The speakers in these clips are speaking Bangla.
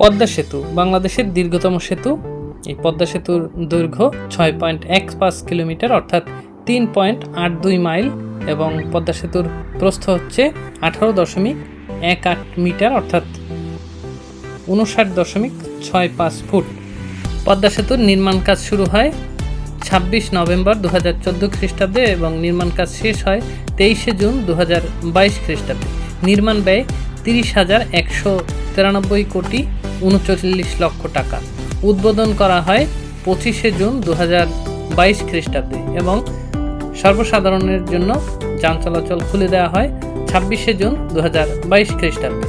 পদ্মা সেতু, বাংলাদেশের দীর্ঘতম সেতু। এই পদ্মা সেতুর দৈর্ঘ্য ছয় পয়েন্ট এক পাঁচ কিলোমিটার, অর্থাৎ তিন পয়েন্ট আট দুই মাইল, এবং পদ্মা সেতুর প্রস্থ হচ্ছে আঠারো দশমিক এক আট মিটার, অর্থাৎ উনষাট দশমিক ছয় পাঁচ ফুট। পদ্মা সেতুর নির্মাণ কাজ শুরু হয় ছাব্বিশ নভেম্বর দু হাজার চোদ্দ খ্রিস্টাব্দে, এবং নির্মাণ কাজ শেষ হয় তেইশে জুন দু হাজার বাইশ খ্রিস্টাব্দে। নির্মাণ ব্যয় তিরিশ হাজার একশো তিরানব্বই কোটি উনচল্লিশ লক্ষ টাকা। উদ্বোধন করা হয় পঁচিশে জুন দু হাজার বাইশ খ্রিস্টাব্দে এবং সর্বসাধারণের জন্য যান চলাচল খুলে দেওয়া হয় ছাব্বিশে জুন দু হাজার বাইশ খ্রিস্টাব্দে।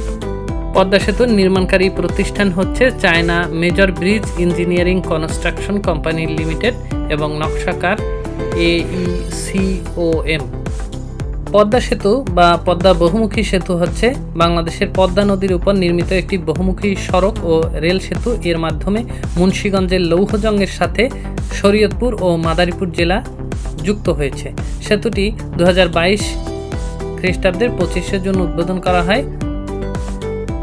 পদ্মা সেতুর নির্মাণকারী প্রতিষ্ঠান হচ্ছে China major bridge engineering construction company limited এবং নকশাকার এ এইসিওএম পদ্মা সেতু বা পদ্মা বহুমুখী সেতু হচ্ছে বাংলাদেশের পদ্মা নদীর উপর নির্মিত একটি বহুমুখী সড়ক ও রেল সেতু। এর মাধ্যমে মুন্সীগঞ্জের লৌহজঙ্গের সাথে শরীয়তপুর ও মাদারীপুর জেলা যুক্ত হয়েছে। সেতুটি দু খ্রিস্টাব্দের পঁচিশে জুন উদ্বোধন করা হয়।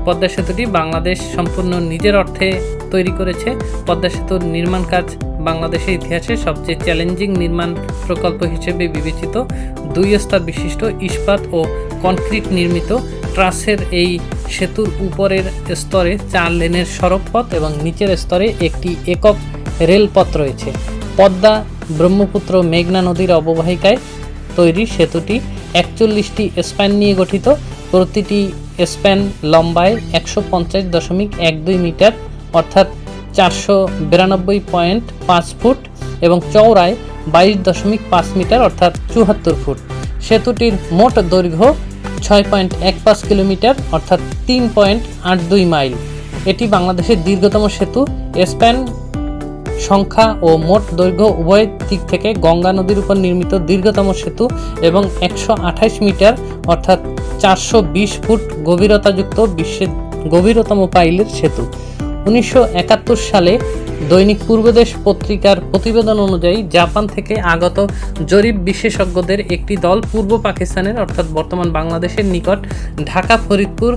পদ্মা সেতুটি বাংলাদেশ সম্পূর্ণ নিজের অর্থে তৈরি করেছে। পদ্মা সেতুর নির্মাণ কাজ বাংলাদেশের ইতিহাসে সবচেয়ে চ্যালেঞ্জিং নির্মাণ প্রকল্প হিসেবে বিবেচিত। দুই স্তর বিশিষ্ট ইস্পাত ও কনক্রিট নির্মিত। ট্রাসের এই সেতুর উপরের স্তরে চার লেনের সড়ক পথ এবং নিচের স্তরে একটি একক রেলপথ রয়েছে। পদ্মা ব্রহ্মপুত্র মেঘনা নদীর অববাহিকায় তৈরি সেতুটি একচল্লিশটি স্প্যান নিয়ে গঠিত। প্রতিটি স্প্যান লম্বায় একশো পঞ্চাশ দশমিক এক দুই মিটার, অর্থাৎ চারশো বিরানব্বই পয়েন্ট পাঁচ ফুট এবং চওড়ায় বাইশ দশমিক পাঁচ মিটার, অর্থাৎ চুহাত্তর ফুট। সেতুটির মোট দৈর্ঘ্য ছয় পয়েন্ট এক পাঁচ কিলোমিটার, অর্থাৎ তিন পয়েন্ট আট দুই মাইল। এটি বাংলাদেশের দীর্ঘতম সেতু। স্প্যান সংখ্যা ও মোট দৈর্ঘ্য উভয় দিক থেকে গঙ্গা নদীর উপর নির্মিত দীর্ঘতম সেতু এবং একশো মিটার, অর্থাৎ চারশো বিশ ফুট গভীরতাযুক্ত বিশ্বের গভীরতম পাইলের সেতু। উনিশশো একাত্তর সালে দৈনিক পূর্বদেশ পত্রিকার প্রতিবেদন অনুযায়ী জাপান থেকে আগত জরিপ বিশেষজ্ঞদের একটি দল পূর্ব পাকিস্তানের, অর্থাৎ বর্তমান বাংলাদেশের নিকট ঢাকা ফরিদপুর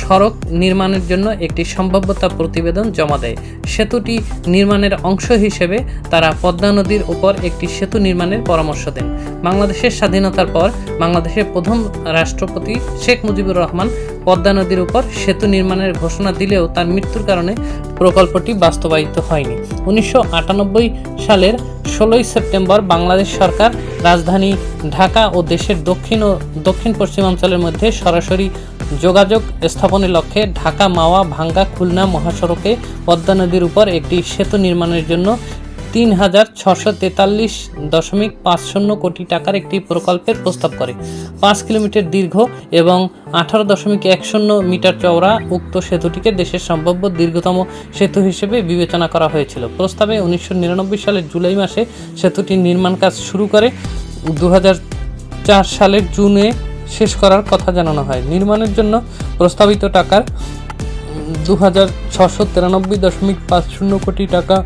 সড়ক নির্মাণের জন্য একটি সম্ভাব্যতা প্রতিবেদন জমা দেয়। সেতুটি নির্মাণের অংশ হিসেবে তারা পদ্মা নদীর উপর একটি সেতু নির্মাণের পরামর্শ দেন। বাংলাদেশের স্বাধীনতার পর বাংলাদেশের প্রথম রাষ্ট্রপতি শেখ মুজিবুর রহমান পদ্মা নদীর উপর সেতু নির্মাণের ঘোষণা দিলেও তার মৃত্যুর কারণে প্রকল্পটি বাস্তবায়িত হয়নি। উনিশশো আটানব্বই সালের ষোলোই সেপ্টেম্বর বাংলাদেশ সরকার রাজধানী ঢাকা ও দেশের দক্ষিণ ও দক্ষিণ পশ্চিমাঞ্চলের মধ্যে সরাসরি যোগাযোগ স্থাপনের লক্ষ্যে ঢাকা মাওয়া ভাঙ্গা খুলনা মহাসড়কে পদ্মা নদীর উপর একটি সেতু নির্মাণের জন্য তিন হাজার ছশো তেতাল্লিশ দশমিক পাঁচ শূন্য কোটি টাকার একটি প্রকল্পের প্রস্তাব করে। পাঁচ কিলোমিটার দীর্ঘ এবং আঠারো দশমিক এক শূন্য মিটার চওড়া উক্ত সেতুটিকে দেশের সম্ভাব্য দীর্ঘতম সেতু হিসেবে বিবেচনা করা হয়েছিল। প্রস্তাবে উনিশশো নিরানব্বই সালের জুলাই মাসে সেতুটির নির্মাণ কাজ শুরু করে দু সালের জুনে শেষ করার কথা জানানো হয়। নির্মাণের জন্য প্রস্তাবিত টাকার দু হাজার ছশো তিরানব্বই দশমিক পাঁচ শূন্য কোটি টাকা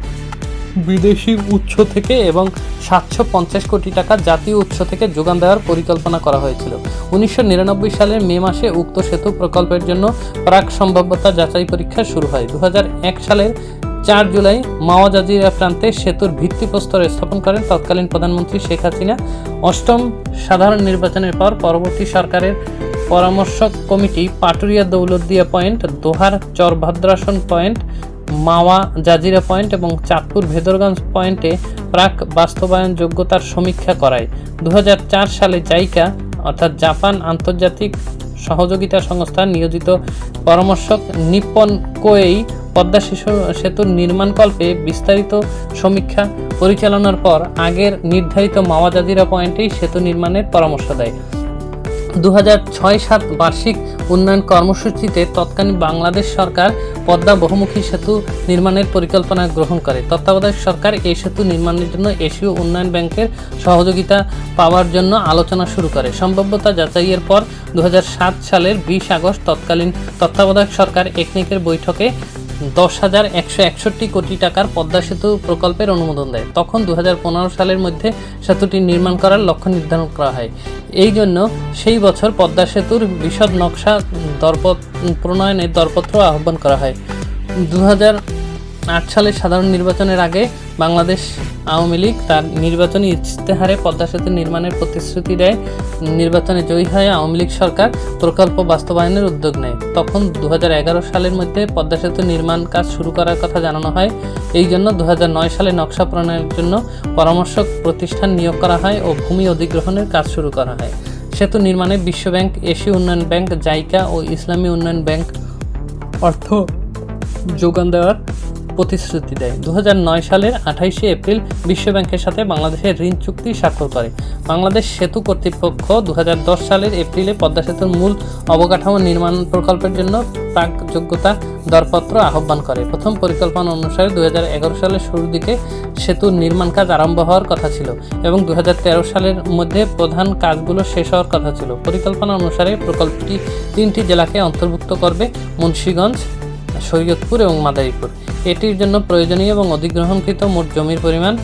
বিদেশি উৎস থেকে এবং সাতশো পঞ্চাশ কোটি টাকা জাতীয় উৎস থেকে যোগান দেওয়ার পরিকল্পনা করা হয়েছিল। উনিশশো নিরানব্বই সালের মে মাসে উক্ত সেতু প্রকল্পের জন্য প্রাক সম্ভাব্যতা যাচাই পরীক্ষা শুরু হয়। দু সালের চার জুলাই মাওয়া জাজিরা প্রান্তে সেতুর ভিত্তিপ্রস্তর স্থাপন করেন তৎকালীন প্রধানমন্ত্রী শেখ হাসিনা। অষ্টম সাধারণ নির্বাচনের পর পরবর্তী সরকারের পরামর্শক committee Paturia Daulatdia point, Dohar Charbhadrasan point Mawa, Jajira point এবং চাঁদপুর ভেদরগঞ্জ পয়েন্টে প্রাক বাস্তবায়ন যোগ্যতার সমীক্ষা করায়। দু হাজার চার সালে জাইকা, অর্থাৎ জাপান আন্তর্জাতিক সহযোগিতা সংস্থা নিয়োজিত পরামর্শক নিপ্পন কোয়েই পদ্মা শিশু সেতুর নির্মাণকল্পে বিস্তারিত সমীক্ষা পরিচালনার পর আগের নির্ধারিত মাওয়া জাজিরা পয়েন্টেই সেতু নির্মাণের পরামর্শ দেয়। দু সাত বার্ষিক উন্নয়ন কর্মসূচিতে তৎকালীন বাংলাদেশ সরকার পদ্মা বহুমুখী সেতু নির্মাণের পরিকল্পনা গ্রহণ করে। তত্ত্বাবধায়ক সরকার এই সেতু নির্মাণের জন্য এশীয় উন্নয়ন ব্যাংকের সহযোগিতা পাওয়ার জন্য আলোচনা শুরু করে। সম্ভাব্যতা যাচাইয়ের পর দু হাজার সাত সালের বিশ আগস্ট তৎকালীন তত্ত্বাবধায়ক সরকার একনিকের বৈঠকে দশ হাজার একশো একষট্টি কোটি টাকার পদ্মা সেতু প্রকল্পের অনুমোদন দেয়। তখন দু পনেরো সালের মধ্যে সেতুটি নির্মাণ করার লক্ষ্য নির্ধারণ করা হয়। এই জন্য সেই বছর পদ্মা সেতুর বিশদ নকশা দরপ প্রণয়নের দরপত্র আহ্বান করা হয়। দু হাজার আট সালের সাধারণ নির্বাচনের আগে বাংলাদেশ আওয়ামী লীগ তার নির্বাচনী ইশতেহারে পদ্মা সেতু নির্মাণের প্রতিশ্রুতি দেয়। নির্বাচনে জয়ী হয়ে আওয়ামী লীগ সরকার, প্রকল্প বাস্তবায়নের উদ্যোগ নেয়। তখন দু হাজার এগারো সালের মধ্যে পদ্মা সেতু নির্মাণ কাজ শুরু করার কথা জানানো হয়। এই জন্য দু হাজার নয় সালে নকশা প্রণয়নের জন্য পরামর্শক প্রতিষ্ঠান নিয়োগ করা হয় ও ভূমি অধিগ্রহণের কাজ শুরু করা হয়। সেতু নির্মাণে বিশ্বব্যাংক, এশীয় উন্নয়ন ব্যাংক, জাইকা ও ইসলামী উন্নয়ন ব্যাংক অর্থ যোগান দেওয়ার প্রতিশ্রুতি দেয়। দু হাজার নয় সালের আঠাইশে এপ্রিল বিশ্বব্যাংকের সাথে বাংলাদেশের ঋণ চুক্তি স্বাক্ষর করে। বাংলাদেশ সেতু কর্তৃপক্ষ দু হাজার দশ সালের এপ্রিলে পদ্মা সেতুর মূল অবকাঠামো নির্মাণ প্রকল্পের জন্য প্রাক যোগ্যতা দরপত্র আহ্বান করে। প্রথম পরিকল্পনা অনুসারে দু হাজার এগারো সালের শুরুর দিকে সেতুর নির্মাণ কাজ আরম্ভ হওয়ার কথা ছিল এবং দু হাজার তেরো সালের মধ্যে প্রধান কাজগুলো শেষ হওয়ার কথা ছিল। পরিকল্পনা অনুসারে প্রকল্পটি তিনটি জেলাকে অন্তর্ভুক্ত করবে। মুন্সীগঞ্জ শরীয়তপুর এবং মাদারীপুর। এটির জন্য প্রয়োজনীয় এবং অধিগ্রহণকৃত মোট জমির পরিমাণ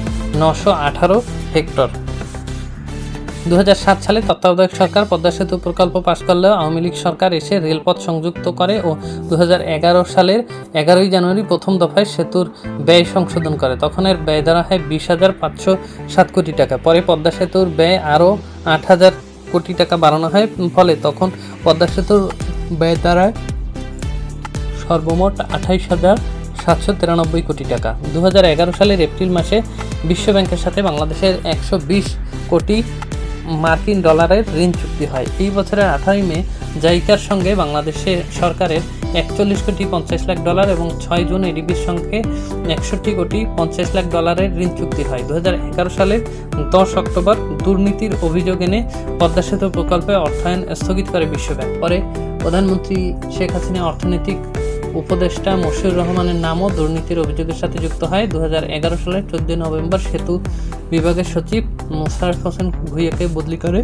নশো আঠারো হেক্টর। দু হাজার সাত সালে তত্ত্বাবধায়ক সরকার পদ্মা সেতু প্রকল্প পাশ করলেও আওয়ামী লীগ সরকার এসে রেলপথ সংযুক্ত করে ও দু হাজার এগারো সালের এগারোই জানুয়ারি প্রথম দফায় সেতুর ব্যয় সংশোধন করে। তখন এর ব্যয় ধরা হয় বিশ হাজার পাঁচশো সাত কোটি টাকা। পরে পদ্মা সেতুর ব্যয় আরও আট হাজার কোটি টাকা বাড়ানো হয়। ফলে তখন পদ্মা সেতুর ব্যয় দাঁড়ায় সর্বমোট আঠাইশ হাজার সাতশো তিরানব্বই কোটি টাকা। দু হাজার এগারো সালের এপ্রিল মাসে বিশ্বব্যাংকের সাথে বাংলাদেশের একশো বিশ কোটি মার্কিন ডলারের ঋণ চুক্তি হয়। এই বছরের আঠারোই মে জাইকার সঙ্গে বাংলাদেশের সরকারের একচল্লিশ কোটি পঞ্চাশ লাখ ডলার এবং ছয় জুন এডিবির সঙ্গে একষট্টি কোটি পঞ্চাশ লাখ ডলারের ঋণ চুক্তি হয়। দু সালের দশ অক্টোবর দুর্নীতির অভিযোগ এনে পদ্মা সেতু প্রকল্পে অর্থায়ন স্থগিত করে বিশ্বব্যাংক। পরে প্রধানমন্ত্রী শেখ হাসিনা অর্থনৈতিক উপদেষ্টা মশিউর রহমানের নামও দুর্নীতির অভিযোগের সাথে যুক্ত হয়। দু সালের চোদ্দই নভেম্বর সেতু বিভাগের সচিব মোশারফ হোসেন ভুইয়াকে বদলি করে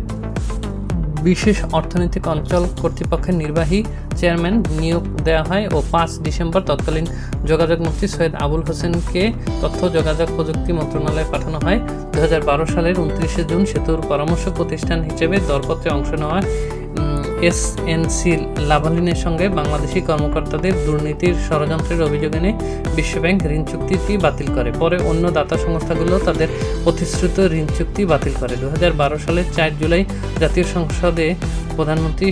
বিশেষ অর্থনৈতিক অঞ্চল কর্তৃপক্ষের নির্বাহী চেয়ারম্যান নিয়োগ দেওয়া হয় ও পাঁচ ডিসেম্বর তৎকালীন যোগাযোগ মন্ত্রী সৈয়দ আবুল হোসেনকে তথ্য যোগাযোগ প্রযুক্তি মন্ত্রণালয়ে পাঠানো হয়। দু হাজার বারো সালের উনত্রিশে জুন সেতুর পরামর্শ প্রতিষ্ঠান হিসেবে দরপত্রে অংশ নেওয়া এসএনসি লাভালিনের সঙ্গে বাংলাদেশি কর্মকর্তাদের দুর্নীতির ষড়যন্ত্রের অভিযোগ এনে বিশ্বব্যাংক ঋণ চুক্তিটি বাতিল করে। পরে অন্য দাতা সংস্থাগুলো তাদের প্রতিশ্রুত ঋণ চুক্তি বাতিল করে। দু হাজার বারো সালের চার জুলাই জাতীয় সংসদে প্রধানমন্ত্রী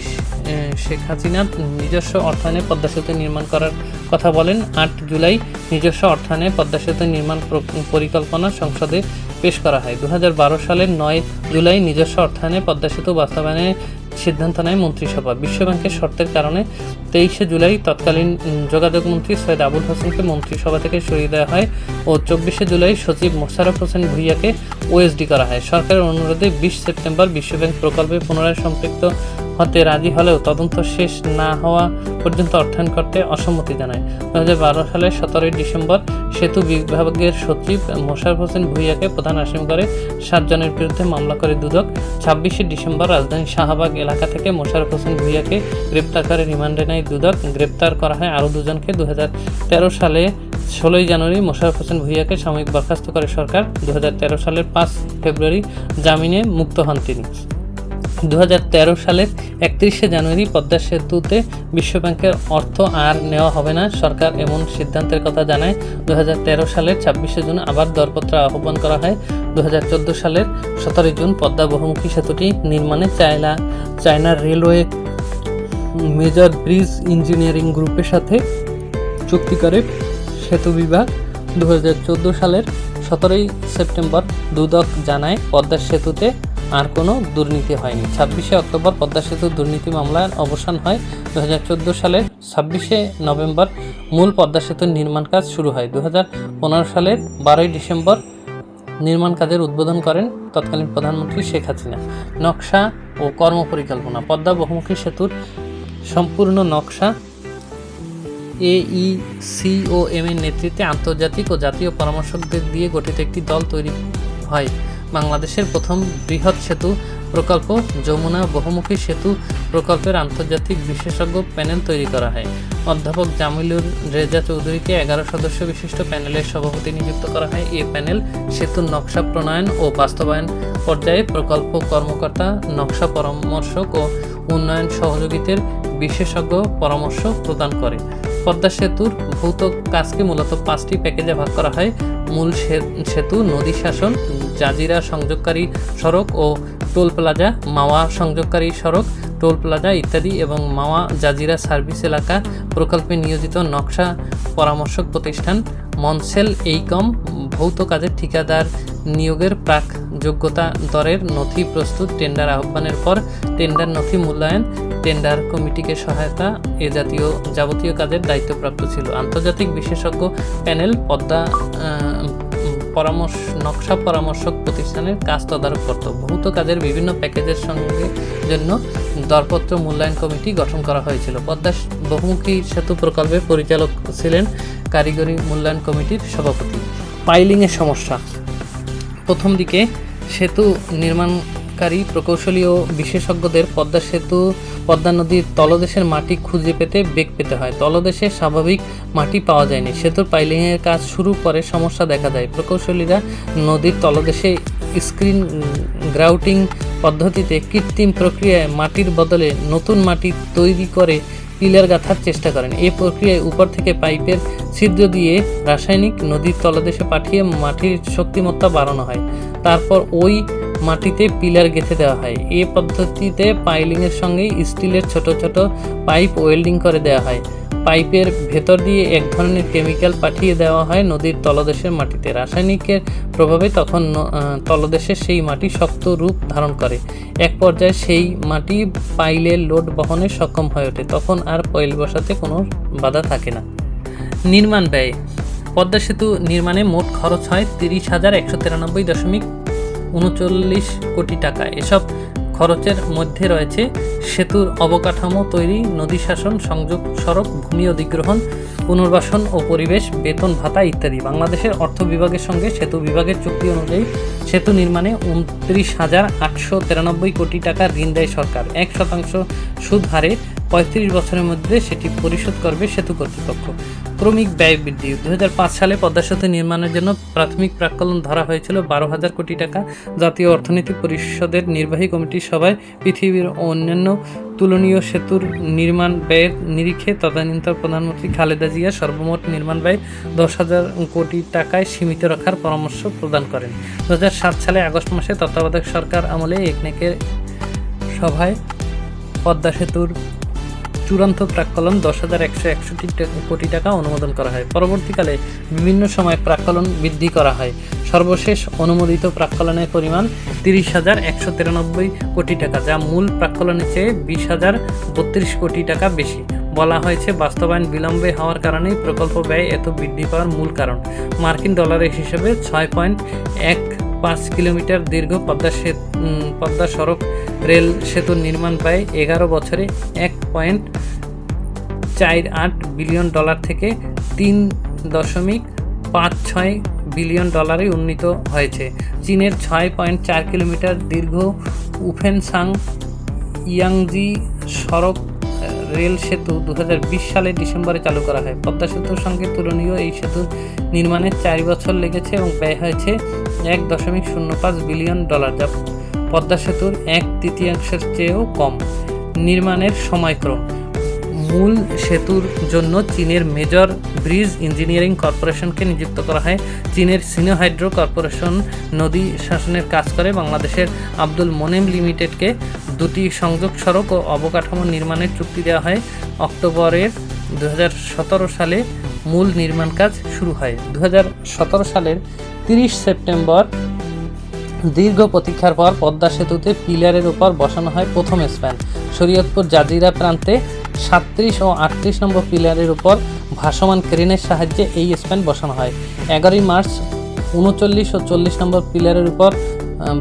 শেখ হাসিনা নিজস্ব অর্থায়নে পদ্মা সেতু নির্মাণ করার কথা বলেন। আট জুলাই নিজস্ব অর্থায়নে পদ্মা সেতু নির্মাণ পরিকল্পনা সংসদে পেশ করা হয়। দু হাজার বারো সালের নয় জুলাই নিজস্ব অর্থায়নে পদ্মা সেতু বাস্তবায়নের সিদ্ধান্ত নেয় মন্ত্রিসভা। বিশ্বব্যাংকের শর্তের কারণে তেইশে জুলাই তৎকালীন যোগাযোগ মন্ত্রী সৈয়দ আবুল হোসেনকে মন্ত্রিসভা থেকে সরিয়ে দেওয়া হয় ও চব্বিশে জুলাই সচিব মোশারফ হোসেন ভুইয়াকে ওএসডি করা হয়। সরকারের অনুরোধে বিশ সেপ্টেম্বর বিশ্বব্যাংক প্রকল্পে পুনরায় সম্পৃক্ত হতে রাজি হলেও তদন্ত শেষ না হওয়া পর্যন্ত অর্থায়ন করতে অসম্মতি জানায়। দু বারো সালের সতেরোই ডিসেম্বর সেতু বিভাগের সচিব মোশারফ হোসেন ভুইয়াকে প্রধান আসামি করে সাতজনের বিরুদ্ধে মামলা করে দুদক। ছাব্বিশে ডিসেম্বর রাজধানীর শাহবাগ এলাকা থেকে মোশারফ হোসেন ভুইয়াকে গ্রেপ্তার করে রিমান্ডে নেয় দুদক। গ্রেপ্তার করা হয় আরও দুজনকে। দু সালে ষোলোই জানুয়ারি মোশারফ হোসেন ভুইয়াকে সাময়িক বরখাস্ত করে সরকার। দু হাজার তেরো সালের পাঁচ ফেব্রুয়ারি জামিনে মুক্ত হন তিনি। দু হাজার তেরো সালের একত্রিশে জানুয়ারি পদ্মা সেতুতে বিশ্বব্যাংকের অর্থ আর নেওয়া হবে না। সরকার এমন সিদ্ধান্তের কথা জানায়। দু হাজার তেরো সালের ছাব্বিশে জুন আবার দরপত্র আহ্বান করা হয়। দুহাজার চোদ্দ সালের সতেরোই জুন পদ্মা বহুমুখী সেতুটি নির্মাণে China China railway, major bridge engineering গ্রুপের সাথে চুক্তি করে সেতু বিভাগ দু হাজার চোদ্দ সালের সতেরোই সেপ্টেম্বর দুদক জানায়। পদ্মা সেতুতে আর কোনো দুর্নীতি হয়নি। ছাব্বিশে অক্টোবর পদ্মা সেতু দুর্নীতি মামলার অবসান হয়। দু সালের ছাব্বিশে নভেম্বর মূল পদ্মা সেতুর নির্মাণ কাজ শুরু হয়। দু হাজার পনেরো সালের বারোই ডিসেম্বর নির্মাণ কাজের উদ্বোধন করেন তৎকালীন প্রধানমন্ত্রী শেখ হাসিনা। নকশা ও কর্মপরিকল্পনা। পদ্মা বহুমুখী সেতুর সম্পূর্ণ নকশা এইসিওএম এর নেতৃত্বে আন্তর্জাতিক ও জাতীয় পরামর্শকদের দিয়ে গঠিত একটি দল তৈরি হয়। বাংলাদেশের প্রথম বৃহৎ সেতু প্রকল্প, যমুনা বহুমুখী সেতু প্রকল্পের আন্তর্জাতিক বিশেষজ্ঞ প্যানেল তৈরি করা হয়। অধ্যাপক জামিলুর রেজা চৌধুরীকে এগারো সদস্য বিশিষ্ট প্যানেলের সভাপতি নিযুক্ত করা হয়। এই প্যানেল সেতুর নকশা প্রণয়ন ও বাস্তবায়ন পর্যায়ে প্রকল্প কর্মকর্তা, নকশা পরামর্শক ও উন্নয়ন সহযোগিতার বিশেষজ্ঞ পরামর্শ প্রদান করে। পদ্মা সেতুর ভৌত কাজকে মূলত পাঁচটি প্যাকেজে ভাগ করা হয়। মূল সেতু, নদী শাসন, জাজিরা সংযোগকারী সড়ক ও টোল প্লাজা, মাওয়া সংযোগকারী সড়ক, টোল প্লাজা ইত্যাদি এবং মাওয়া জাজিরা সার্ভিস এলাকা প্রকল্পে নিয়োজিত নকশা পরামর্শক প্রতিষ্ঠান। মনসেল এইকম ভৌত কাজের ঠিকাদার নিয়োগের প্রাক যোগ্যতা দরের নথি প্রস্তুত টেন্ডার আহ্বানের পর টেন্ডার নথি মূল্যায়ন, টেন্ডার কমিটিকে সহায়তা, এ জাতীয় যাবতীয় কাজের দায়িত্বপ্রাপ্ত ছিল। আন্তর্জাতিক বিশেষজ্ঞ প্যানেল পদ্মা পরামর্শ, নকশা পরামর্শক প্রতিষ্ঠানের কাজ তদারক করত ভৌত কাজের বিভিন্ন প্যাকেজের সঙ্গে জন্য দরপত্র মূল্যায়ন কমিটি গঠন করা হয়েছিল। পদ্মা বহুমুখী সেতু প্রকল্পের পরিচালক ছিলেন কারিগরি মূল্যায়ন কমিটির সভাপতি। পাইলিংয়ের সমস্যা। প্রথম দিকে সেতু নির্মাণকারী প্রকৌশলী ও বিশেষজ্ঞদের পদ্মা সেতু, পদ্মা নদীর তলদেশের মাটি খুঁজে পেতে বেগ পেতে হয়। তলদেশে স্বাভাবিক মাটি পাওয়া যায়নি। সেতুর পাইলিংয়ের কাজ শুরু করে সমস্যা দেখা দেয়। প্রকৌশলীরা নদীর তলদেশে স্ক্রিন গ্রাউটিং পদ্ধতিতে কৃত্রিম প্রক্রিয়ায় মাটির বদলে নতুন মাটি তৈরি করে পিলার গাঁথার চেষ্টা করেন। এই প্রক্রিয়ায় উপর থেকে পাইপের ছিদ্র দিয়ে রাসায়নিক নদীর তলদেশে পাঠিয়ে মাটির শক্তিমত্তা বাড়ানো হয়। তারপর ওই মাটিতে পিলার গেঁথে দেওয়া হয়। এই পদ্ধতিতে পাইলিংয়ের সঙ্গে স্টিলের ছোট ছোট পাইপ ওয়েল্ডিং করে দেওয়া হয়। পাইপের ভেতর দিয়ে এক ধরনের কেমিক্যাল পাঠিয়ে দেওয়া হয় নদীর তলদেশের মাটিতে। রাসায়নিকের প্রভাবে তখন তলদেশের সেই মাটি শক্ত রূপ ধারণ করে। এক পর্যায়ে সেই মাটি পাইলের লোড বহনে সক্ষম হয়ে ওঠে। তখন আর পয়েল বসাতে কোনো বাধা থাকে না। নির্মাণ ব্যয়। পদ্মা সেতু নির্মাণে মোট খরচ হয় তিরিশ হাজার একশো তিরানব্বই দশমিক উনচল্লিশ কোটি টাকা। এসব খরচের মধ্যে রয়েছে সেতুর অবকাঠামো তৈরি নদী শাসন সংযোগ সড়ক, ভূমি অধিগ্রহণ, পুনর্বাসন ও পরিবেশ, বেতন ভাতা ইত্যাদি। বাংলাদেশের অর্থ বিভাগের সঙ্গে সেতু বিভাগের চুক্তি অনুযায়ী সেতু নির্মাণে উনত্রিশ হাজার আটশো তিরানব্বই কোটি টাকা ঋণ দেয় সরকার। এক শতাংশ সুদ হারে পঁয়ত্রিশ বছরের মধ্যে সেটি পরিশোধ করবে সেতু কর্তৃপক্ষ। ক্রমিক ব্যয় বৃদ্ধি। দু হাজার পাঁচ সালে পদ্মা সেতু নির্মাণের জন্য প্রাথমিক প্রাক্কলন ধরা হয়েছিল বারো হাজার কোটি টাকা। জাতীয় অর্থনীতি পরিষদের নির্বাহী কমিটির সভায় পৃথিবীর অন্যান্য তুলনীয় সেতুর নির্মাণ ব্যয়ের নিরিখে তদানীন্তন প্রধানমন্ত্রী খালেদা জিয়া সর্বমোট নির্মাণ ব্যয় দশ হাজার কোটি টাকায় সীমিত রাখার পরামর্শ প্রদান করেন। দু হাজার সাত সালে আগস্ট মাসে তত্ত্বাবধায়ক সরকার আমলে একনেকের সভায় পদ্মা সেতুর চূড়ান্ত প্রাক্কলন দশ হাজার একশো একষট্টি কোটি টাকা অনুমোদন করা হয়। পরবর্তীকালে বিভিন্ন সময় প্রাক্কলন বৃদ্ধি করা হয়। সর্বশেষ অনুমোদিত প্রাক্কলনের পরিমাণ তিরিশ হাজার একশো তিরানব্বই কোটি টাকা, যা মূল প্রাক্কলনের চেয়ে বিশ হাজার বত্রিশ কোটি টাকা বেশি। বলা হয়েছে, বাস্তবায়ন বিলম্বে হওয়ার কারণেই প্রকল্প ব্যয় এত বৃদ্ধি পাওয়ার মূল কারণ। মার্কিন ডলারের হিসেবে ছয় পয়েন্ট এক পাঁচ কিলোমিটার দীর্ঘ পদ্মা সেতু পদ্মা সড়ক রেল সেতুর নির্মাণ ব্যয় এগারো বছরে এক পয়েন্ট চার আট বিলিয়ন ডলার থেকে তিন দশমিক পাঁচ ছয় বিলিয়ন ডলারে উন্নীত হয়েছে। চীনের ছয় পয়েন্ট চার কিলোমিটার দীর্ঘ উফেনসাং ইয়াংজি সড়ক রেল সেতু দু সালে ডিসেম্বরে চালু করা হয়। পদ্মা সেতুর সঙ্গে তুলনীয় এই সেতু নির্মাণে চার বছর লেগেছে এবং ব্যয় হয়েছে এক দশমিক শূন্য পাঁচ বিলিয়ন ডলার, যা পদ্মা সেতুর এক তৃতীয়াংশের চেয়েও কম নির্মাণের সময়ক্রম। মূল সেতুর জন্য চীনের মেজর ব্রিজ ইঞ্জিনিয়ারিং কর্পোরেশনকে নিযুক্ত করা হয়। চীনের সিনো হাইড্রো কর্পোরেশন নদী শাসনের কাজ করে। বাংলাদেশের আব্দুল মোনেম লিমিটেডকে দুটি সংযোগ সড়ক ও অবকাঠামো নির্মাণের চুক্তি দেওয়া হয়। অক্টোবরের দু হাজার সতেরো সালে মূল নির্মাণ কাজ শুরু হয়। দু হাজার সতেরো সালের তিরিশ সেপ্টেম্বর দীর্ঘ প্রতীক্ষার পর পদ্মা সেতুতে পিলারের উপর বসানো হয় প্রথম স্প্যান। শরীয়তপুর জাজিরা প্রান্তে সাতত্রিশ ও আটত্রিশ নম্বর পিলারের উপর ভাসমান ক্রেনের সাহায্যে এই স্প্যান বসানো হয়। এগারোই মার্চ উনচল্লিশ ও চল্লিশ নম্বর পিলারের উপর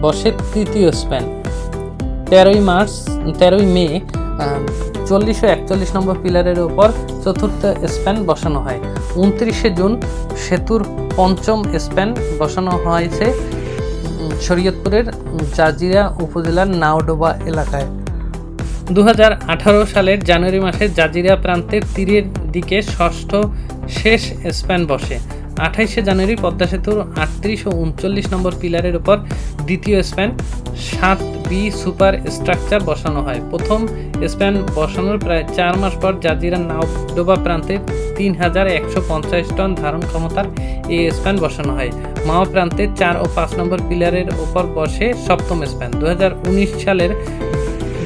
বসে তৃতীয় স্প্যান। তেরোই মার্চ তেরোই মে চল্লিশ ও একচল্লিশ নম্বর পিলারের উপর চতুর্থ স্প্যান বসানো হয়। উনত্রিশে জুন সেতুর পঞ্চম স্প্যান বসানো হয়েছে শরীয়তপুরের জাজিরা উপজেলার নাওডোবা এলাকায়। দু হাজার আঠারো সালের জানুয়ারি মাসে জাজিরা প্রান্তের তীরের দিকে ষষ্ঠ শেষ স্প্যান বসে। আঠাইশে জানুয়ারি পদ্মা সেতুর আটত্রিশ ও উনচল্লিশ নম্বর পিলারের উপর দ্বিতীয় স্প্যান, সাত বি সুপার স্ট্রাকচার বসানো হয়। প্রথম স্প্যান বসানোর প্রায় চার মাস পর জাজিরা নাওডোবা প্রান্তে তিন হাজার একশো পঞ্চাশ টন ধারণ ক্ষমতার এই স্প্যান বসানো হয়। মাও প্রান্তে চার ও পাঁচ নম্বর পিলারের ওপর বসে সপ্তম স্প্যান দু হাজার উনিশ সালের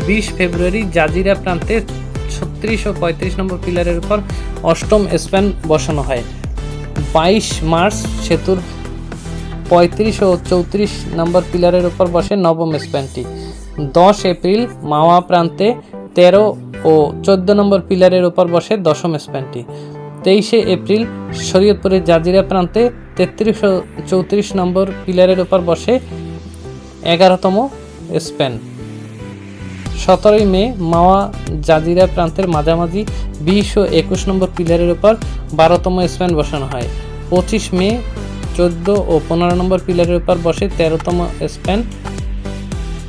বিশ ফেব্রুয়ারি জাজিরা প্রান্তে ছত্রিশ ও পঁয়ত্রিশ নম্বর পিলারের উপর অষ্টম স্প্যান বসানো হয়। বাইশ মার্চ সেতুর পঁয়ত্রিশ ও চৌত্রিশ নম্বর পিলারের উপর বসে নবম স্প্যানটি দশ এপ্রিল, মাওয়া প্রান্তে তেরো ও চোদ্দ নম্বর পিলারের উপর বসে দশম স্প্যানটি তেইশে এপ্রিল, শরীয়তপুরের জাজিরা প্রান্তে তেত্রিশ ও চৌত্রিশ নম্বর পিলারের উপর বসে এগারোতম স্প্যান সতেরোই মে, মাওয়া জাজিরা প্রান্তের মাঝামাঝি বিশ ও একুশ নম্বর পিলারের উপর বারোতম স্প্যান বসানো হয়। পঁচিশ মে চোদ্দ ও পনেরো নম্বর পিলারের উপর বসে তেরোতম স্প্যান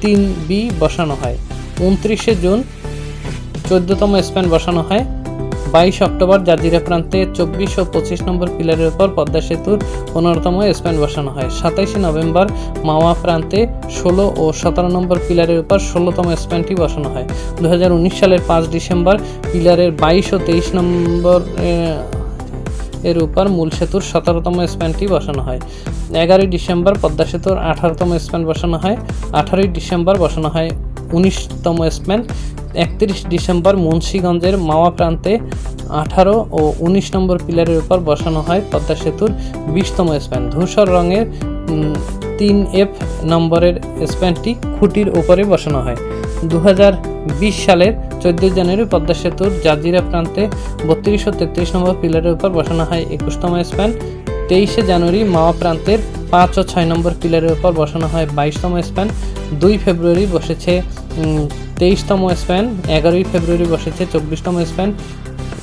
তিন বি বসানো হয়। উনত্রিশে জুন চোদ্দতম স্প্যান বসানো হয়। বাইশ অক্টোবর জাজিরা প্রান্তে চব্বিশ ও পঁচিশ নম্বর পিলারের উপর পদ্মা সেতুর পনেরোতম স্প্যান বসানো হয়। সাতাইশে নভেম্বর মাওয়া প্রান্তে ষোলো ও সতেরো নম্বর পিলারের উপর ষোলোতম স্প্যানটি বসানো হয়। দু হাজার উনিশ সালের পাঁচ ডিসেম্বর পিলারের বাইশ ও তেইশ নম্বর এর উপর মূল সেতুর সতেরোতম স্প্যানটি বসানো হয়। এগারোই ডিসেম্বর পদ্মা সেতুর আঠারোতম স্প্যান বসানো হয়। আঠারোই ডিসেম্বর বসানো হয় উনিশতম স্প্যান। একত্রিশ ডিসেম্বর মুন্সীগঞ্জের মাওয়া প্রান্তে আঠারো ও উনিশ নম্বর পিলারের উপর বসানো হয় পদ্মা সেতুর বিশতম স্প্যান। ধূসর রঙের তিন এফ নম্বরের স্প্যানটি খুঁটির উপরে বসানো হয়। দু হাজার সালের চোদ্দই জানুয়ারি পদ্মা সেতুর জাজিরা প্রান্তে বত্রিশ ও তেত্রিশ নম্বর পিলারের উপর বসানো হয় একুশতম স্প্যান। তেইশে জানুয়ারি মাওয়া প্রান্তের পাঁচ ও ছয় নম্বর পিলারের উপর বসানো হয় বাইশতম স্প্যান। দুই ফেব্রুয়ারি বসেছে তেইশতম স্প্যান, এগারোই ফেব্রুয়ারি বসেছে চব্বিশতম স্প্যান,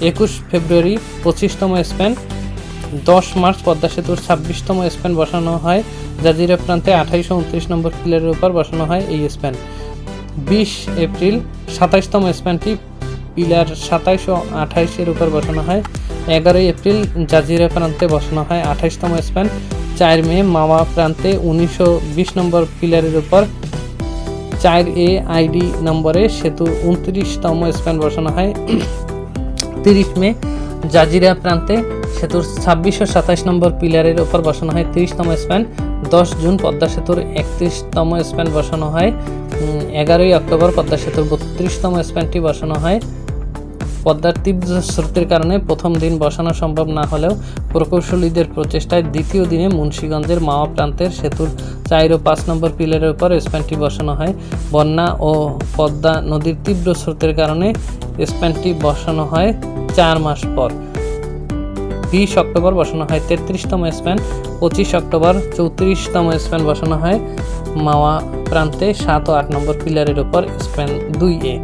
একুশ ফেব্রুয়ারি পঁচিশতম স্প্যান, দশ মার্চ পদ্মা সেতুর ছাব্বিশতম স্প্যান বসানো হয়। জাজিরা প্রান্তে আঠাইশ উনত্রিশ নম্বর পিলারের উপর বসানো হয় এই স্প্যান। বিশ এপ্রিল সাতাইশতম স্প্যানটি পিলার সাতাইশ ও আঠাইশের উপর বসানো হয়। এগারোই এপ্রিল জাজিরা প্রান্তে বসানো হয় আঠাইশতম স্প্যান। চার মে মাওয়া প্রান্তে উনিশশো বিশ নম্বর পিলারের উপর। চার এ আইডি নম্বরে সেতু উনত্রিশতম স্প্যান বসানো হয়। তিরিশ মে জাজিরা প্রান্তে সেতুর ছাব্বিশশো ও সাতাশ নম্বর পিলারের ওপর বসানো হয় তিরিশতম স্প্যান। দশ জুন পদ্মা সেতুর একত্রিশতম স্প্যান বসানো হয়। এগারোই অক্টোবর পদ্মা সেতুর বত্রিশতম স্প্যানটি বসানো হয়। পদ্মার তীব্র স্রোতের কারণে প্রথম দিন বসানো সম্ভব না হলেও প্রকৌশলীদের প্রচেষ্টায় দ্বিতীয় দিনে মুন্সীগঞ্জের মাওয়া প্রান্তের সেতুর চার ও পাঁচ নম্বর পিলারের উপর স্প্যানটি বসানো হয়। বন্যা ও পদ্মা নদীর তীব্র স্রোতের কারণে স্প্যানটি বসানো হয় চার মাস পর। বিশ অক্টোবর বসানো হয়, তেত্রিশতম স্প্যান পঁচিশ অক্টোবর, চৌত্রিশতম স্প্যান বসানো হয়। মাওয়া প্রান্তে সাত ও আট নম্বর পিলারের উপর স্প্যান দুই এ।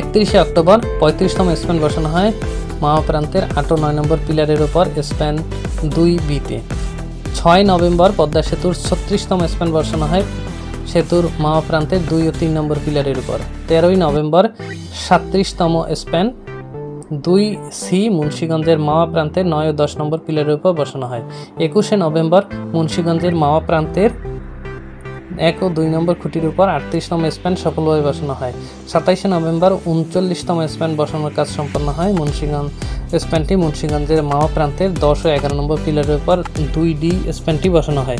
একত্রিশে অক্টোবর পঁয়ত্রিশতম স্প্যান বসানো হয়, মাওয়া প্রান্তের আট ও নয় নম্বর পিলারের উপর স্প্যান দুই বিতে। ছয় নভেম্বর পদ্মা সেতুর ছত্রিশতম স্প্যান বসানো হয়, সেতুর মাওয়া প্রান্তের দুই ও তিন নম্বর পিলারের উপর। তেরোই নভেম্বর সাতত্রিশতম স্প্যান দুই সি মুন্সীগঞ্জের মাওয়া প্রান্তের নয় ও দশ নম্বর পিলারের উপর বসানো হয়। একুশে নভেম্বর মুন্সীগঞ্জের মাওয়া প্রান্তের এক ও দুই নম্বর খুঁটির উপর আটত্রিশতম স্প্যান সফলভাবে বসানো হয়। সাতাইশে নভেম্বর উনচল্লিশতম স্প্যান বসানোর কাজ সম্পন্ন হয় মুন্সীগঞ্জ স্প্যানটি। মুন্সীগঞ্জের মাওয়া প্রান্তের দশ ও এগারো নম্বর পিলারের উপর দুই ডি স্প্যানটি বসানো হয়।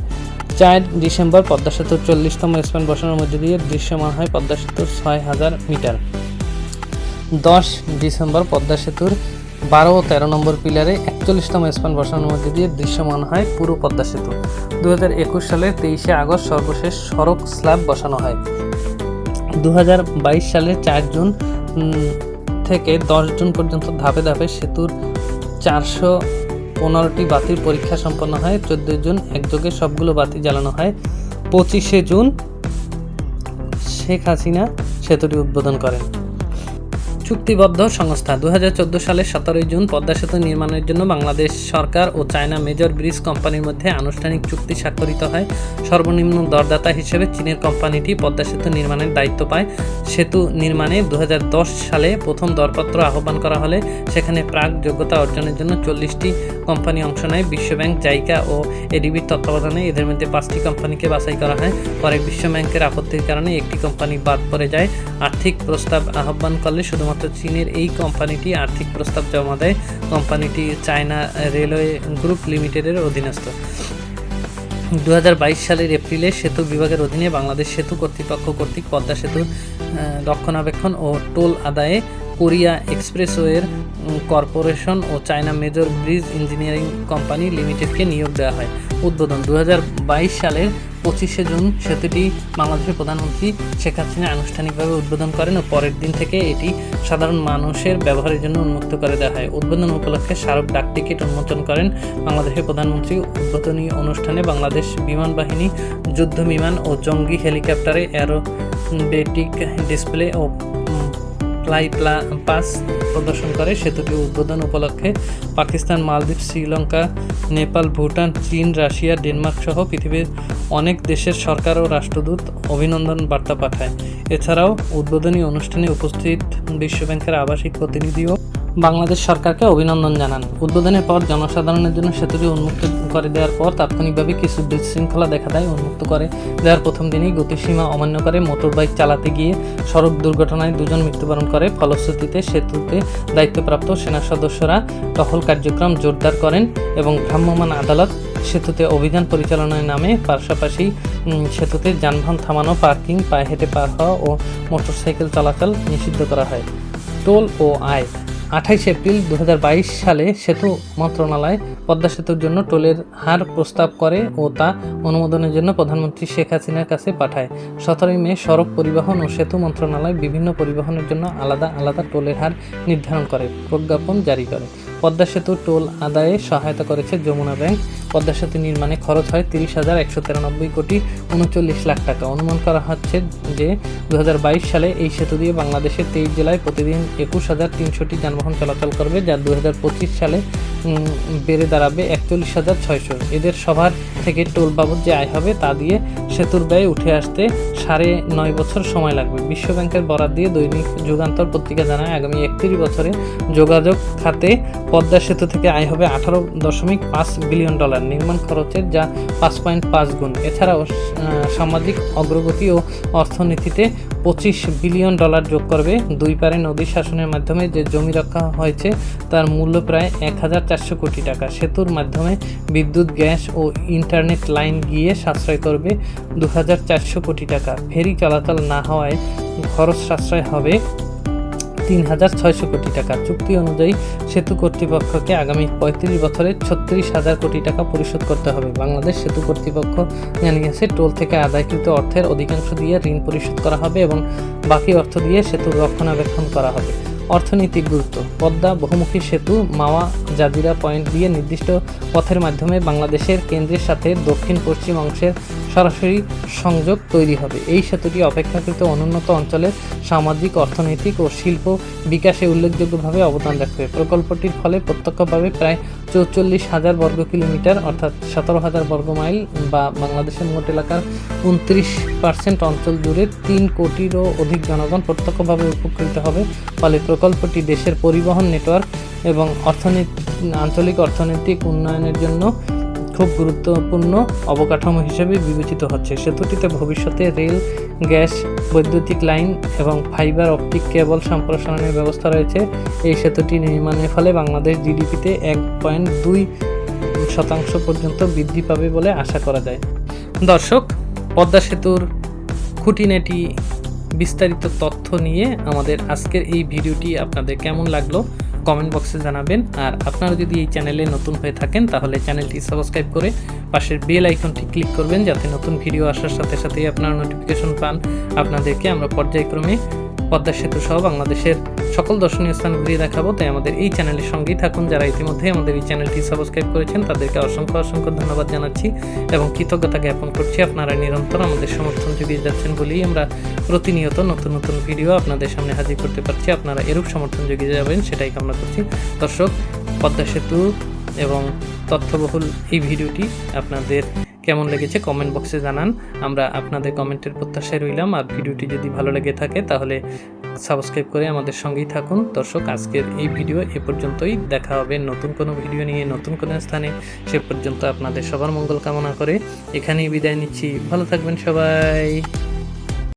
চার ডিসেম্বর পদ্মা সেতুর চল্লিশতম স্প্যান বসানোর মধ্যে দিয়ে দৃশ্যমান হয় পদ্মা সেতুর ছয় হাজার মিটার। দশ ডিসেম্বর পদ্মা সেতুর বারো ও তেরো নম্বর পিলারে একচল্লিশতম স্প্যান বসানোর মধ্যে দিয়ে দৃশ্যমান হয় পুরো পদ্মা সেতু। দু হাজার একুশ সালের তেইশে আগস্ট সর্বশেষ সড়ক স্ল্যাব বসানো হয়। দু সালের চার জুন থেকে দশ জুন পর্যন্ত ধাপে ধাপে সেতুর চারশো পনেরোটি বাতির পরীক্ষা সম্পন্ন হয়। চোদ্দোই জুন একযোগে সবগুলো বাতি জ্বালানো হয়। পঁচিশে জুন শেখ হাসিনা সেতুটি উদ্বোধন করেন। চুক্তিবদ্ধ সংস্থা। দু সালের সতেরোই জুন পদ্মা সেতু নির্মাণের জন্য বাংলাদেশ সরকার ও চায়না মেজর ব্রিজ কোম্পানির মধ্যে আনুষ্ঠানিক চুক্তি স্বাক্ষরিত হয়। সর্বনিম্ন দরদাতা হিসেবে চীনের কোম্পানিটি পদ্মা সেতু নির্মাণের দায়িত্ব পায়। সেতু নির্মাণে দু হাজার দশ সালে প্রথম দরপত্র আহ্বান করা হলে সেখানে প্রাক যোগ্যতা অর্জনের জন্য চল্লিশটি কোম্পানি অংশ নেয়। বিশ্বব্যাংক, জাইকা ও এডিবির তত্ত্বাবধানে এদের মধ্যে পাঁচটি কোম্পানিকে বাছাই করা হয়। পরে বিশ্বব্যাংকের আপত্তির কারণে একটি কোম্পানি বাদ পড়ে যায়। আর্থিক প্রস্তাব আহ্বান করলে শুধুমাত্র চীনের এই কোম্পানিটি আর্থিক প্রস্তাব জমা দেয়। কোম্পানিটি চায়না রেলওয়ে গ্রুপ লিমিটেডের অধীনস্থ। দুই হাজার বাইশ সালের এপ্রিলে সেতু বিভাগের অধীনে বাংলাদেশ সেতু কর্তৃপক্ষ কর্তৃক পদ্মা আহ, রক্ষণাবেক্ষণ ও টোল আদায়ে কোরিয়া এক্সপ্রেসওয়ের কর্পোরেশন ও China major bridge engineering company লিমিটেডকে নিয়োগ দেওয়া হয়। উদ্বোধন দু হাজার বাইশ সালের পঁচিশে জুন সেতুটি বাংলাদেশের প্রধানমন্ত্রী শেখ হাসিনা আনুষ্ঠানিকভাবে উদ্বোধন করেন ও পরের দিন থেকে এটি সাধারণ মানুষের ব্যবহারের জন্য উন্মুক্ত করে দেওয়া হয়। উদ্বোধন উপলক্ষে স্মারক ডাক টিকিট উন্মোচন করেন বাংলাদেশের প্রধানমন্ত্রী। উদ্বোধনী অনুষ্ঠানে বাংলাদেশ বিমান বাহিনী, যুদ্ধ বিমান ও জঙ্গি হেলিকপ্টারে অ্যারোবেটিক ডিসপ্লে ও ফ্লাই পাস প্রদর্শন করে। সেতুটি উদ্বোধন উপলক্ষে পাকিস্তান, মালদ্বীপ, শ্রীলঙ্কা, নেপাল, ভুটান, চীন, রাশিয়া, ডেনমার্ক সহ পৃথিবীর অনেক দেশের সরকার ও রাষ্ট্রদূত অভিনন্দন বার্তা পাঠায়। এছাড়াও উদ্বোধনী অনুষ্ঠানে উপস্থিত বিশ্বব্যাংকের আবাসিক প্রতিনিধিও বাংলাদেশ সরকারকে অভিনন্দন জানান। উদ্বোধনের পর জনসাধারণের জন্য সেতুটি উন্মুক্ত করে দেওয়ার পর তাৎক্ষণিকভাবে কিছু বিশৃঙ্খলা দেখা দেয়। উন্মুক্ত করে দেওয়ার প্রথম দিনেই গতিসীমা অমান্য করে মোটরবাইক চালাতে গিয়ে সড়ক দুর্ঘটনায় দুজন মৃত্যুবরণ করে। ফলশ্রুতিতে সেতুতে দায়িত্বপ্রাপ্ত সেনা সদস্যরা টহল কার্যক্রম জোরদার করেন এবং ভ্রাম্যমাণ আদালত সেতুতে অভিযান পরিচালনার নামে পাশাপাশি সেতুতে যানবাহন থামানো, পার্কিং, পায়ে হেঁটে পার হওয়া ও মোটরসাইকেল চলাচল নিষিদ্ধ করা হয়। টোল ও আয় আঠাইশ এপ্রিল দু হাজার বাইশ সালে সেতু মন্ত্রণালয় পদ্মা সেতুর জন্য টোলের হার প্রস্তাব করে ও তা অনুমোদনের জন্য প্রধানমন্ত্রী শেখ হাসিনার কাছে পাঠায়। সতেরোই মে সড়ক পরিবহন ও সেতু মন্ত্রণালয় বিভিন্ন পরিবহনের জন্য আলাদা আলাদা টোলের হার নির্ধারণ করে, প্রজ্ঞাপন জারি করে। পদ্মা সেতু টোল আদায়ে সহায়তা করেছে যমুনা ব্যাংক। পদ্মা সেতু নির্মাণে খরচ হয় তিরিশ হাজার একশো তিরানব্বই কোটি উনচল্লিশ লাখ টাকা। অনুমান করা হচ্ছে যে দু হাজার বাইশ সালে এই সেতু দিয়ে বাংলাদেশের তেইশ জেলায় প্রতিদিন একুশ হাজার তিনশোটি যানবাহন চলাচল করবে, যা দু হাজার পঁচিশ সালে বেড়ে দাঁড়াবে একচল্লিশ হাজার ছয়শো। এদের সবার থেকে টোল বাবদ যে আয় হবে তা দিয়ে সেতুর ব্যয় উঠে আসতে সাড়ে নয় বছর সময় লাগবে। বিশ্ব ব্যাংকের বরাদ দিয়ে দৈনিক যুগান্তর পত্রিকা জানায়, আগামী একত্রিশ বছরে যোগাযোগ খাতে পদ্মা সেতু থেকে আয় হবে আঠারো দশমিক পাঁচ বিলিয়ন ডলার নির্মাণ খরচের যা পাঁচ পয়েন্ট পাঁচ গুণ। এছাড়াও সামাজিক অগ্রগতি ও অর্থনীতিতে পঁচিশ বিলিয়ন ডলার যোগ করবে দুই পারে নদী শাসনের মাধ্যমে। যে জমি রক্ষা হয়েছে তার মূল্য প্রায় এক হাজার চারশো কোটি টাকা। সেতুর মাধ্যমে বিদ্যুৎ, গ্যাস ও ইন্টারনেট লাইন গিয়ে সাশ্রয় করবে দু হাজার চারশো কোটি টাকা। ফেরি চলাচল না হওয়ায় খরচ সাশ্রয় হবে তিন হাজার ছয়শো কোটি টাকা। চুক্তি অনুযায়ী সেতু কর্তৃপক্ষকে আগামী পঁয়ত্রিশ বছরে ছত্রিশ হাজার কোটি টাকা পরিশোধ করতে হবে। বাংলাদেশ সেতু কর্তৃপক্ষ জানিয়েছে, টোল থেকে আদায়কৃত অর্থের অধিকাংশ দিয়ে ঋণ পরিশোধ করা হবে এবং বাকি অর্থ দিয়ে সেতুর রক্ষণাবেক্ষণ করা হবে। অর্থনৈতিক গুরুত্ব। পদ্মা, বহুমুখী সেতু, মাওয়া, জাজিরা পয়েন্ট দিয়ে নির্দিষ্ট পথের মাধ্যমে বাংলাদেশের কেন্দ্রের সাথে দক্ষিণ পশ্চিম অংশের সরাসরি সংযোগ তৈরি হবে। এই সেতুটি অপেক্ষাকৃত অনুন্নত অঞ্চলের সামাজিক, অর্থনৈতিক ও শিল্প বিকাশে উল্লেখযোগ্যভাবে অবদান রাখবে। প্রকল্পটির ফলে প্রত্যক্ষভাবে প্রায় চৌচল্লিশ হাজার বর্গ কিলোমিটার, অর্থাৎ সতেরো হাজার বর্গ মাইল বা বাংলাদেশের মোট এলাকার উনত্রিশ পার্সেন্ট অঞ্চল জুড়ে তিন কোটিরও অধিক জনগণ প্রত্যক্ষভাবে উপকৃত হবে। ফলে প্রকল্পটি দেশের পরিবহন নেটওয়ার্ক এবং অর্থনীতি, আঞ্চলিক অর্থনৈতিক উন্নয়নের জন্য খুব গুরুত্বপূর্ণ অবকাঠামো হিসেবে বিবেচিত হচ্ছে। সেতুটিতে ভবিষ্যতে রেল, গ্যাস, বৈদ্যুতিক লাইন এবং ফাইবার অপটিক কেবল সম্প্রসারণের ব্যবস্থা রয়েছে। এই সেতুটি নির্মাণের ফলে বাংলাদেশ জিডিপিতে এক পয়েন্ট দুই শতাংশ পর্যন্ত বৃদ্ধি পাবে বলে আশা করা যায়। দর্শক, পদ্মা সেতুর খুঁটিনাটি বিস্তারিত তথ্য নিয়ে আমাদের আজকের এই ভিডিওটি আপনাদের কেমন লাগল কমেন্ট বক্সে জানাবেন। আর আপনারা যদি এই চ্যানেলে নতুন হয়ে থাকেন, তাহলে চ্যানেলটি সাবস্ক্রাইব করে পাশের বেল আইকনটি ক্লিক করবেন, যাতে নতুন ভিডিও আসার সাথে সাথেই আপনারা নোটিফিকেশন পান। আপনাদেরকে আমরা পর্যায়ক্রমে পদ্মা সেতু সহ বাংলাদেশের সকল দর্শনীয় স্থান ঘুরিয়ে দেখাবো। তাই আমাদের এই চ্যানেলের সঙ্গেই থাকুন। যারা ইতিমধ্যে আমাদের এই চ্যানেলটি সাবস্ক্রাইব করেছেন, তাদেরকে অসংখ্য অসংখ্য ধন্যবাদ জানাচ্ছি এবং কৃতজ্ঞতা জ্ঞাপন করছি। আপনারা নিরন্তর আমাদের সমর্থন জুগিয়ে যাচ্ছেন বলেই আমরা প্রতিনিয়ত নতুন নতুন ভিডিও আপনাদের সামনে হাজির করতে পারছি। আপনারা এরূপ সমর্থন জুগিয়ে যাবেন, সেটাই কামনা করছি। দর্শক, পদ্মা সেতু এবং তথ্যবহুল এই ভিডিওটি আপনাদের কেমন লেগেছে কমেন্ট বক্সে জানান। আমরা আপনাদের কমেন্টের প্রত্যাশায় রইলাম। আর ভিডিওটি যদি ভালো লেগে থাকে, তাহলে সাবস্ক্রাইব করে আমাদের সঙ্গেই থাকুন। দর্শক, আজকের এই ভিডিও এ পর্যন্তই। দেখা হবে নতুন কোনো ভিডিও নিয়ে, নতুন কোনো স্থানে। সে পর্যন্ত আপনাদের সবার মঙ্গল কামনা করে। এখানেই বিদায় নিচ্ছি। ভালো থাকবেন সবাই।